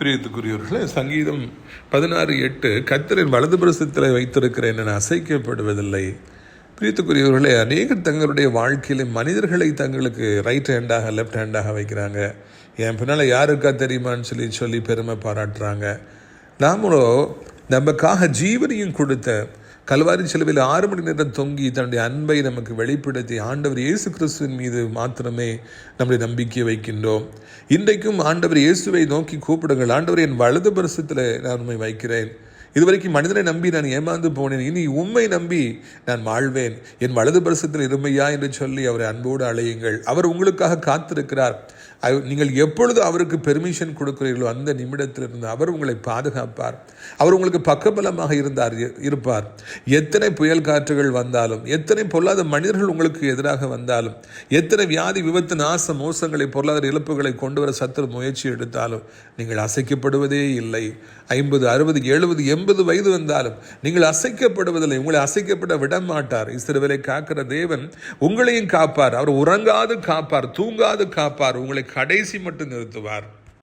பிரியத்துக்குரியவர்களே சங்கீதம் பதினாறு எட்டு கத்தரின் வலது பிரசத்தில் வைத்திருக்கிறேன் என அசைக்கப்படுவதில்லை. பிரியத்துக்குரியவர்களே அநேகர் தங்களுடைய வாழ்க்கையில் மனிதர்களை தங்களுக்கு ரைட் ஹேண்டாக லெஃப்ட் ஹேண்டாக வைக்கிறாங்க. என் பின்னால் யாருக்கா தெரியுமான்னு சொல்லி சொல்லி பெருமை பாராட்டுறாங்க. நாமளோ நமக்காக ஜீவனையும் கொடுத்த கல்வாரி செலவில் ஆறு மணி நேரம் தொங்கி தன்னுடைய அன்பை நமக்கு வெளிப்படுத்தி ஆண்டவர் இயேசு கிறிஸ்துவின் மீது மாத்திரமே நம்முடைய நம்பிக்கை வைக்கின்றோம். இன்றைக்கும் ஆண்டவர் இயேசுவை நோக்கி கூப்பிடுங்கள். ஆண்டவர் என் வலது பரிசத்தில் நான் உண்மை வைக்கிறேன். இதுவரைக்கும் மனிதனை நம்பி நான் ஏமாந்து போனேன். இனி உண்மை நம்பி நான் வாழ்வேன். என் வலது பரிசத்தில் இருமையா என்று சொல்லி அவரை அன்போடு அழையுங்கள். அவர் உங்களுக்காக காத்திருக்கிறார். நீங்கள் எப்பொழுது அவருக்கு பெர்மிஷன் கொடுக்கிறீர்களோ அந்த நிமிடத்திலிருந்து அவர் உங்களை பாதுகாப்பார். அவர் உங்களுக்கு பக்கபலமாக இருந்தார் இருப்பார். எத்தனை புயல் காற்றுகள் வந்தாலும் எத்தனை பொல்லாத மனிதர்கள் உங்களுக்கு எதிராக வந்தாலும் எத்தனை வியாதி விபத்து நாச மோசங்களை பொருளாதார இழப்புகளை கொண்டு வர சத்துரு முயற்சி எடுத்தாலும் நீங்கள் அசைக்கப்படுவதே இல்லை. ஐம்பது அறுபது எழுபது எண்பது வயது வந்தாலும் நீங்கள் அசைக்கப்படுவதில்லை. உங்களை அசைக்கப்பட விட மாட்டார் இஸ்ரவேலை காக்கிற தேவன் உங்களையும் காப்பார். அவர் உறங்காது காப்பார் தூங்காது காப்பார். உங்களை கடைசி மட்டும் நிறுத்துவார்.